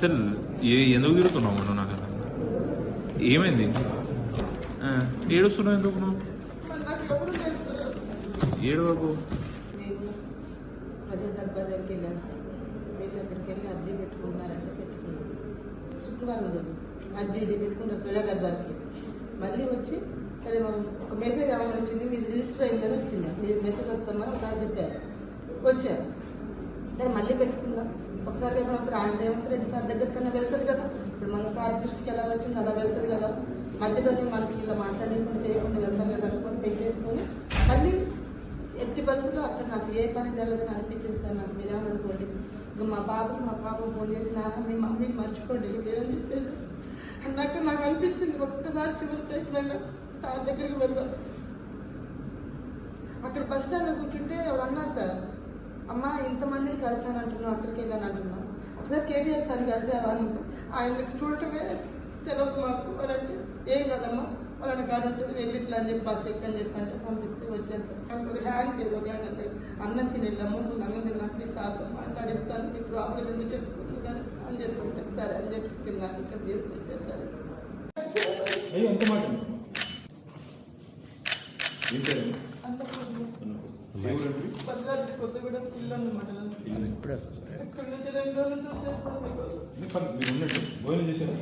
Sir ఏ ఎందుకు తిరుగుతున్నావు నువ్వు నాకు? ఏమైంది? ఏడుస్తున్నావు ఎందుకు నువ్వు? నాకు ఏడు బాబు. నేను ప్రజా దర్బార్ దగ్గరికి వెళ్ళాను సార్. వెళ్ళి అక్కడికి వెళ్ళి అర్జీ పెట్టుకున్నారంటే పెట్టుకున్నాను శుక్రవారం రోజు అర్జీ ఇది పెట్టుకున్నారు ప్రజా దర్బార్కి. మళ్ళీ వచ్చి సరే మనం ఒక మెసేజ్ ఏమైనా వచ్చింది మీది రిజిస్టర్ అయిందని వచ్చింది. మీరు మెసేజ్ వస్తామని ఒకసారి చెప్పారు. వచ్చారు. సరే మళ్ళీ పెట్టుకుందాం. ఒకసారి చెప్పిన ఒకసారి ఆయన రేవంత్ రెడ్డి సార్ దగ్గర కన్నా వెళ్తుంది కదా. ఇప్పుడు మన సార్ దృష్టికి ఎలా వచ్చింది అలా వెళ్తుంది కదా. మధ్యలోనే మనకి ఇలా మాట్లాడకుండా చేయకుండా వెళ్తాను కదా అనుకొని పెట్టేసుకొని మళ్ళీ ఎట్టి పరిస్థితుల్లో అక్కడ నాకు ఏ పని జరగదని అనిపించింది సార్ నాకు మీరేమనుకోండి ఇంకా మా బాబుకి మా పాప ఫోన్ చేసి నాన్న మీ మమ్మీని మర్చిపోండి లేదని చెప్పేసి అన్నాక నాకు అనిపించింది ఒక్కసారి చివరి ప్రయత్నంగా సార్ దగ్గరికి వెళ్దాం. అక్కడ బస్ స్టాండ్లో కూర్చుంటే ఎవరు అన్నారు సార్ అమ్మ ఇంతమందిని కలిసాను అంటున్నావు అక్కడికి వెళ్ళాను అంటున్నావు ఒకసారి కేటీఆర్ సార్ని కలిసావా అని ఆయనకి చూడటమే తెలియదు మాకు. అని ఏం కదమ్మా వాళ్ళని కాడ ఉంటుంది వెళ్ళి ఇట్లా అని చెప్పి బస్ ఎక్కని చెప్పి అంటే పంపిస్తే వచ్చాను సార్. నాకు ఒక హ్యాండ్ లేదు ఒక హ్యాండ్ అంటే అన్నం తిని వెళ్ళాము నువ్వు అన్నం తిన్నాక నీ సార్తో మాట్లాడిస్తాను మీ ప్రాబ్లం ఏంటో చెప్పుకుంటు కానీ అని చెప్పి ఉంటాను సరే అని చెప్పి తిన్నాక ఇక్కడ తీసుకొచ్చేసారు. ఎంత మాట? ఉండండి భోజనం చేశారా?